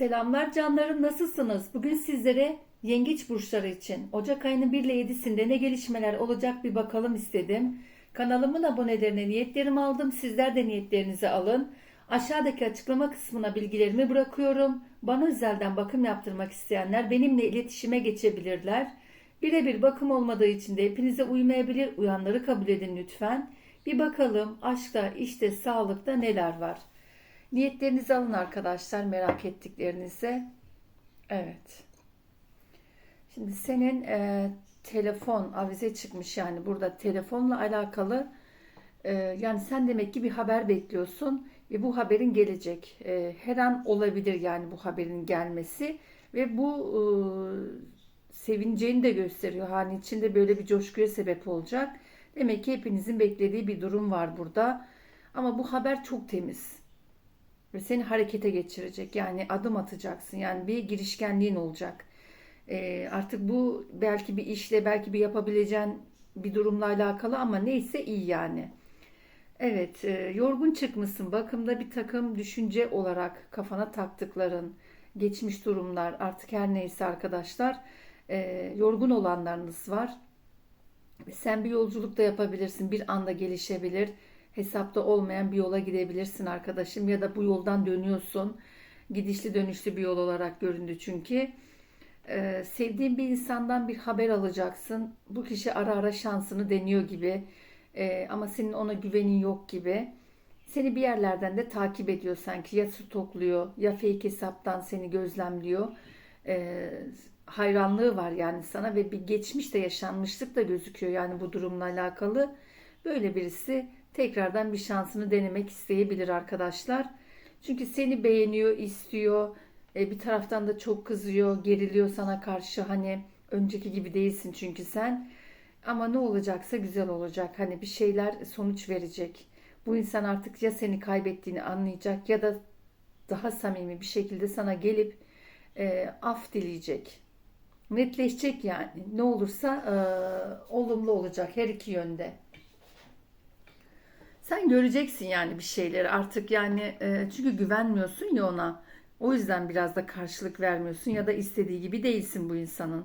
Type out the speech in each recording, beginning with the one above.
Selamlar canlarım nasılsınız? Bugün sizlere yengeç burçları için Ocak ayının 1 ile 7'sinde ne gelişmeler olacak bir bakalım istedim. Kanalımın abonelerine niyetlerimi aldım. Sizler de niyetlerinizi alın. Aşağıdaki açıklama kısmına bilgilerimi bırakıyorum. Bana özelden bakım yaptırmak isteyenler benimle iletişime geçebilirler. Birebir bakım olmadığı için de hepinize uymayabilir. Uyanları kabul edin lütfen. Bir bakalım aşkta, işte, sağlıkta neler var. Niyetlerinizi alın arkadaşlar merak ettiklerinize. Evet. Şimdi senin e, telefon avize çıkmış yani burada telefonla alakalı e, yani sen demek ki bir haber bekliyorsun ve bu haberin gelecek. E, her an olabilir yani bu haberin gelmesi ve bu e, sevineceğini de gösteriyor. Hani içinde böyle bir coşkuya sebep olacak. Demek ki hepinizin beklediği bir durum var burada. Ama bu haber çok temiz ve seni harekete geçirecek. Yani adım atacaksın. Yani bir girişkenliğin olacak. Ee, artık bu belki bir işle belki bir yapabileceğin bir durumla alakalı ama neyse iyi yani. Evet, e, yorgun çıkmışsın. Bakımda bir takım düşünce olarak kafana taktıkların, geçmiş durumlar, artık her neyse arkadaşlar, e, yorgun olanlarınız var. Sen bir yolculuk da yapabilirsin, bir anda gelişebilir hesapta olmayan bir yola gidebilirsin arkadaşım ya da bu yoldan dönüyorsun. Gidişli dönüşlü bir yol olarak göründü çünkü. Ee, sevdiğin bir insandan bir haber alacaksın. Bu kişi ara ara şansını deniyor gibi. Ee, ama senin ona güvenin yok gibi. Seni bir yerlerden de takip ediyor sanki. Ya stokluyor ya fake hesaptan seni gözlemliyor. Ee, hayranlığı var yani sana ve bir geçmiş de yaşanmışlık da gözüküyor yani bu durumla alakalı. Böyle birisi tekrardan bir şansını denemek isteyebilir arkadaşlar. Çünkü seni beğeniyor, istiyor. E, bir taraftan da çok kızıyor, geriliyor sana karşı. Hani önceki gibi değilsin çünkü sen. Ama ne olacaksa güzel olacak. Hani bir şeyler sonuç verecek. Bu insan artık ya seni kaybettiğini anlayacak ya da daha samimi bir şekilde sana gelip e, af dileyecek. Netleşecek yani. Ne olursa e, olumlu olacak her iki yönde. Sen göreceksin yani bir şeyleri artık yani e, çünkü güvenmiyorsun ya ona. O yüzden biraz da karşılık vermiyorsun ya da istediği gibi değilsin bu insanın.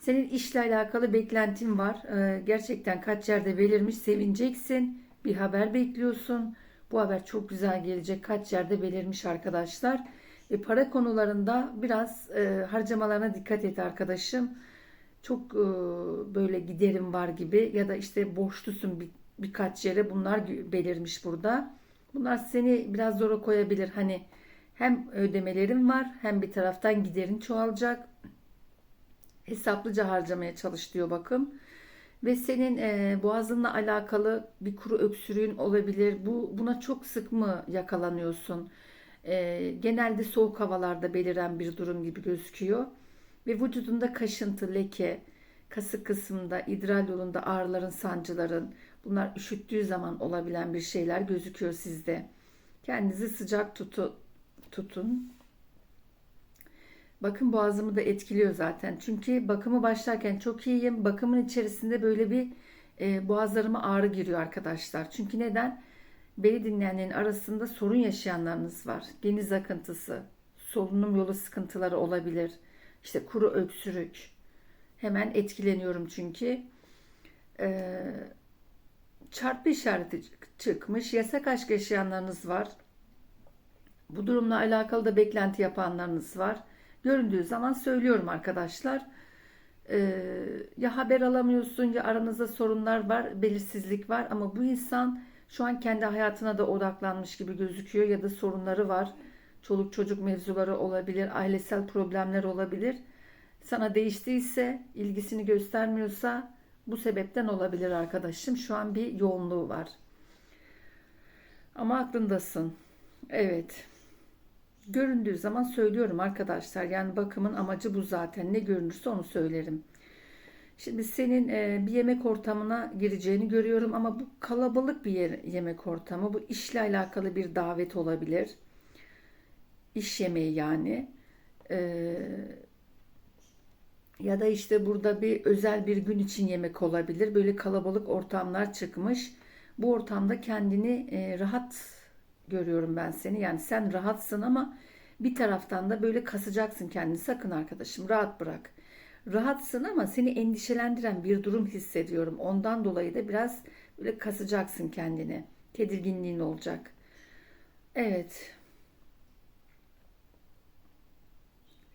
Senin işle alakalı beklentin var. E, gerçekten kaç yerde belirmiş sevineceksin. Bir haber bekliyorsun. Bu haber çok güzel gelecek. Kaç yerde belirmiş arkadaşlar. E, para konularında biraz e, harcamalarına dikkat et arkadaşım. Çok e, böyle giderim var gibi ya da işte borçlusun bir birkaç yere bunlar belirmiş burada. Bunlar seni biraz zora koyabilir. Hani hem ödemelerin var hem bir taraftan giderin çoğalacak. Hesaplıca harcamaya çalış diyor bakım. Ve senin e, boğazınla alakalı bir kuru öksürüğün olabilir. Bu buna çok sık mı yakalanıyorsun? E, genelde soğuk havalarda beliren bir durum gibi gözüküyor. Ve vücudunda kaşıntı, leke, kasık kısmında, idrar yolunda ağrıların, sancıların, Bunlar üşüttüğü zaman olabilen bir şeyler gözüküyor sizde. Kendinizi sıcak tutu, tutun. Bakın boğazımı da etkiliyor zaten. Çünkü bakımı başlarken çok iyiyim. Bakımın içerisinde böyle bir e, boğazlarıma ağrı giriyor arkadaşlar. Çünkü neden? Beni dinleyenlerin arasında sorun yaşayanlarınız var. Geniz akıntısı, solunum yolu sıkıntıları olabilir. İşte kuru öksürük. Hemen etkileniyorum çünkü. Ee, çarpı işareti çıkmış. Yasak aşk yaşayanlarınız var. Bu durumla alakalı da beklenti yapanlarınız var. Göründüğü zaman söylüyorum arkadaşlar. Ee, ya haber alamıyorsun ya aranızda sorunlar var, belirsizlik var ama bu insan şu an kendi hayatına da odaklanmış gibi gözüküyor ya da sorunları var. Çoluk çocuk mevzuları olabilir, ailesel problemler olabilir. Sana değiştiyse, ilgisini göstermiyorsa bu sebepten olabilir arkadaşım. Şu an bir yoğunluğu var. Ama aklındasın. Evet. Göründüğü zaman söylüyorum arkadaşlar. Yani bakımın amacı bu zaten. Ne görünürse onu söylerim. Şimdi senin e, bir yemek ortamına gireceğini görüyorum ama bu kalabalık bir yer, yemek ortamı. Bu işle alakalı bir davet olabilir. İş yemeği yani. Eee ya da işte burada bir özel bir gün için yemek olabilir. Böyle kalabalık ortamlar çıkmış. Bu ortamda kendini e, rahat görüyorum ben seni. Yani sen rahatsın ama Bir taraftan da böyle kasacaksın kendini. Sakın arkadaşım rahat bırak. Rahatsın ama seni endişelendiren bir durum hissediyorum. Ondan dolayı da biraz böyle kasacaksın kendini. Tedirginliğin olacak. Evet.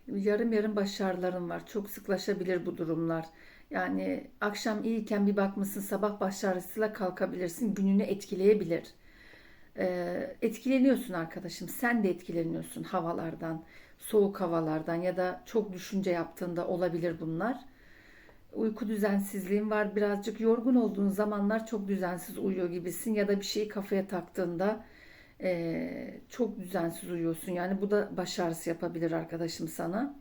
Yarım yarım başarılarım var. Çok sıklaşabilir bu durumlar. Yani akşam iyiyken bir bakmışsın sabah baş ağrısıyla kalkabilirsin. Gününü etkileyebilir. Ee, etkileniyorsun arkadaşım. Sen de etkileniyorsun havalardan, soğuk havalardan ya da çok düşünce yaptığında olabilir bunlar. Uyku düzensizliğin var. Birazcık yorgun olduğun zamanlar çok düzensiz uyuyor gibisin ya da bir şeyi kafaya taktığında e, çok düzensiz uyuyorsun. Yani bu da baş ağrısı yapabilir arkadaşım sana.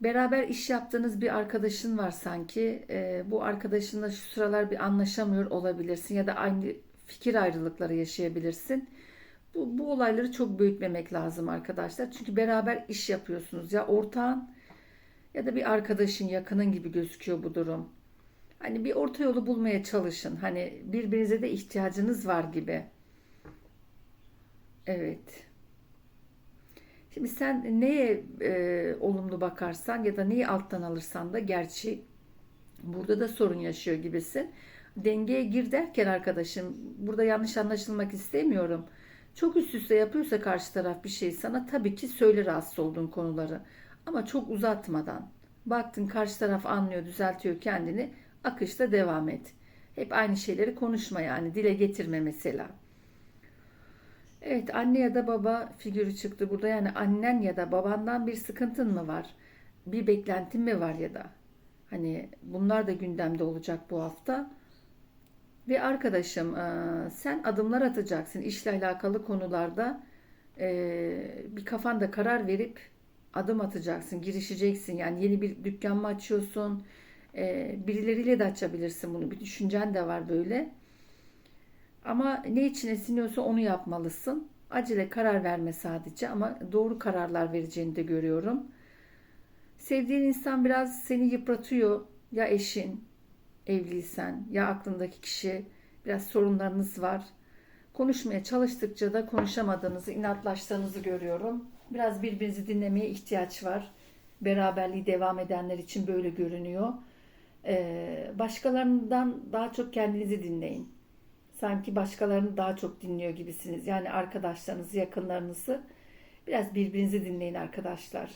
Beraber iş yaptığınız bir arkadaşın var sanki. E, bu arkadaşınla şu sıralar bir anlaşamıyor olabilirsin ya da aynı fikir ayrılıkları yaşayabilirsin. Bu, bu olayları çok büyütmemek lazım arkadaşlar. Çünkü beraber iş yapıyorsunuz ya ortağın ya da bir arkadaşın yakının gibi gözüküyor bu durum. Hani bir orta yolu bulmaya çalışın. Hani birbirinize de ihtiyacınız var gibi. Evet. Şimdi sen neye e, olumlu bakarsan ya da neyi alttan alırsan da gerçi burada da sorun yaşıyor gibisin. Dengeye gir derken arkadaşım burada yanlış anlaşılmak istemiyorum. Çok üst üste yapıyorsa karşı taraf bir şey sana tabii ki söyle rahatsız olduğun konuları. Ama çok uzatmadan. Baktın karşı taraf anlıyor, düzeltiyor kendini. Akışta devam et. Hep aynı şeyleri konuşma yani. Dile getirme mesela. Evet anne ya da baba figürü çıktı burada. Yani annen ya da babandan bir sıkıntın mı var? Bir beklentin mi var ya da? Hani bunlar da gündemde olacak bu hafta. Ve arkadaşım sen adımlar atacaksın işle alakalı konularda bir kafanda karar verip adım atacaksın, girişeceksin. Yani yeni bir dükkan mı açıyorsun? Birileriyle de açabilirsin bunu. Bir düşüncen de var böyle. Ama ne için esiniyorsa onu yapmalısın. Acele karar verme sadece ama doğru kararlar vereceğini de görüyorum. Sevdiğin insan biraz seni yıpratıyor. Ya eşin, evliysen ya aklındaki kişi biraz sorunlarınız var. Konuşmaya çalıştıkça da konuşamadığınızı, inatlaştığınızı görüyorum. Biraz birbirinizi dinlemeye ihtiyaç var. Beraberliği devam edenler için böyle görünüyor. Ee, başkalarından daha çok kendinizi dinleyin sanki başkalarını daha çok dinliyor gibisiniz. Yani arkadaşlarınızı, yakınlarınızı biraz birbirinizi dinleyin arkadaşlar.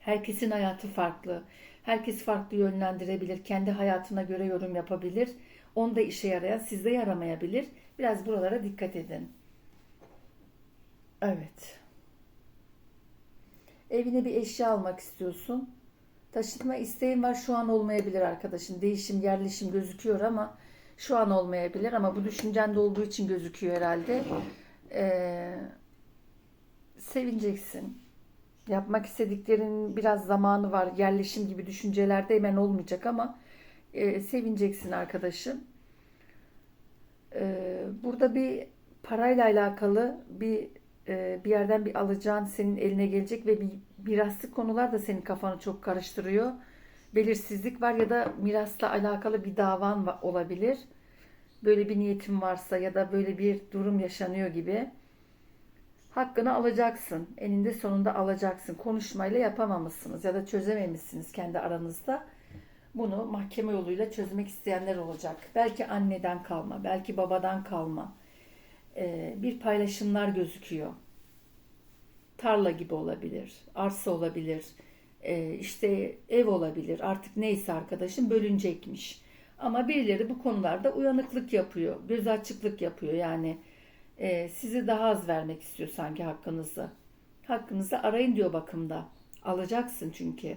Herkesin hayatı farklı. Herkes farklı yönlendirebilir. Kendi hayatına göre yorum yapabilir. Onda işe yarayan sizde yaramayabilir. Biraz buralara dikkat edin. Evet. Evine bir eşya almak istiyorsun. Taşıtma isteğin var şu an olmayabilir arkadaşım. Değişim, yerleşim gözüküyor ama şu an olmayabilir ama bu düşüncende olduğu için gözüküyor herhalde. Ee, sevineceksin. Yapmak istediklerin biraz zamanı var. Yerleşim gibi düşüncelerde hemen olmayacak ama e, sevineceksin arkadaşım. Ee, burada bir parayla alakalı bir e, bir yerden bir alacağın senin eline gelecek ve bir miraslık konular da senin kafanı çok karıştırıyor belirsizlik var ya da mirasla alakalı bir davan olabilir. Böyle bir niyetin varsa ya da böyle bir durum yaşanıyor gibi hakkını alacaksın. Eninde sonunda alacaksın. Konuşmayla yapamamışsınız ya da çözememişsiniz kendi aranızda. Bunu mahkeme yoluyla çözmek isteyenler olacak. Belki anneden kalma, belki babadan kalma. Ee, bir paylaşımlar gözüküyor. Tarla gibi olabilir, arsa olabilir e, işte ev olabilir artık neyse arkadaşım bölünecekmiş. Ama birileri bu konularda uyanıklık yapıyor, göz açıklık yapıyor yani e, sizi daha az vermek istiyor sanki hakkınızı. Hakkınızı arayın diyor bakımda. Alacaksın çünkü.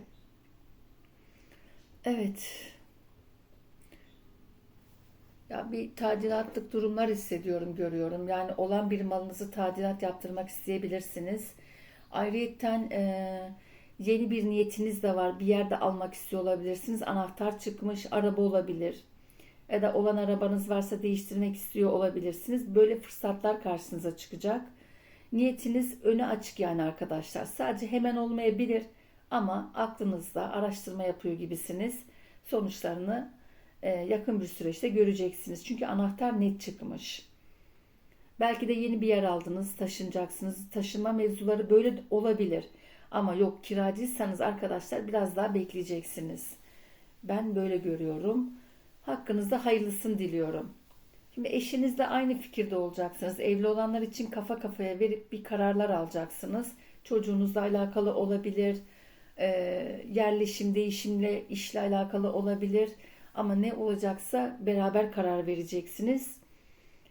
Evet. Ya bir tadilatlık durumlar hissediyorum, görüyorum. Yani olan bir malınızı tadilat yaptırmak isteyebilirsiniz. Ayrıyeten e, Yeni bir niyetiniz de var. Bir yerde almak istiyor olabilirsiniz. Anahtar çıkmış, araba olabilir. Ya da olan arabanız varsa değiştirmek istiyor olabilirsiniz. Böyle fırsatlar karşınıza çıkacak. Niyetiniz öne açık yani arkadaşlar. Sadece hemen olmayabilir ama aklınızda araştırma yapıyor gibisiniz. Sonuçlarını e, yakın bir süreçte göreceksiniz. Çünkü anahtar net çıkmış. Belki de yeni bir yer aldınız, taşınacaksınız. Taşınma mevzuları böyle olabilir. Ama yok kiracıysanız arkadaşlar biraz daha bekleyeceksiniz. Ben böyle görüyorum. Hakkınızda hayırlısını diliyorum. Şimdi eşinizle aynı fikirde olacaksınız. Evli olanlar için kafa kafaya verip bir kararlar alacaksınız. Çocuğunuzla alakalı olabilir. e, yerleşim, değişimle, işle alakalı olabilir. Ama ne olacaksa beraber karar vereceksiniz.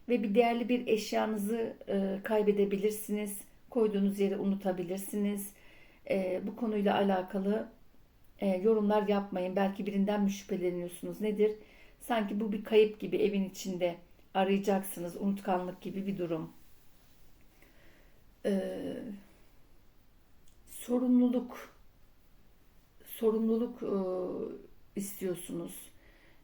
Ve bir değerli bir eşyanızı e, kaybedebilirsiniz. Koyduğunuz yeri unutabilirsiniz. E, bu konuyla alakalı e, yorumlar yapmayın. Belki birinden mi şüpheleniyorsunuz? Nedir? Sanki bu bir kayıp gibi evin içinde arayacaksınız. Unutkanlık gibi bir durum. Ee, sorumluluk sorumluluk e, istiyorsunuz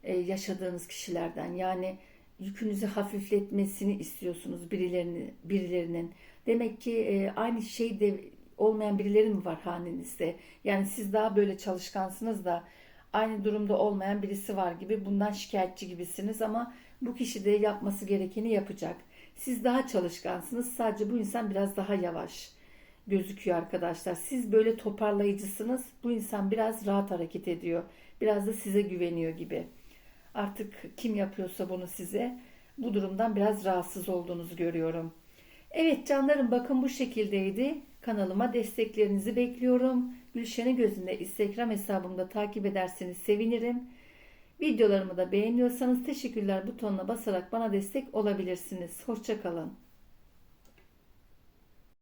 e, yaşadığınız kişilerden. Yani yükünüzü hafifletmesini istiyorsunuz birilerini birilerinin. Demek ki e, aynı şeyde olmayan birileri mi var hanenizde? Yani siz daha böyle çalışkansınız da aynı durumda olmayan birisi var gibi bundan şikayetçi gibisiniz ama bu kişi de yapması gerekeni yapacak. Siz daha çalışkansınız sadece bu insan biraz daha yavaş gözüküyor arkadaşlar. Siz böyle toparlayıcısınız. Bu insan biraz rahat hareket ediyor. Biraz da size güveniyor gibi. Artık kim yapıyorsa bunu size bu durumdan biraz rahatsız olduğunuzu görüyorum. Evet canlarım bakın bu şekildeydi. Kanalıma desteklerinizi bekliyorum. Gülşen'in gözünde Instagram hesabımda takip ederseniz sevinirim. Videolarımı da beğeniyorsanız teşekkürler butonuna basarak bana destek olabilirsiniz. Hoşçakalın.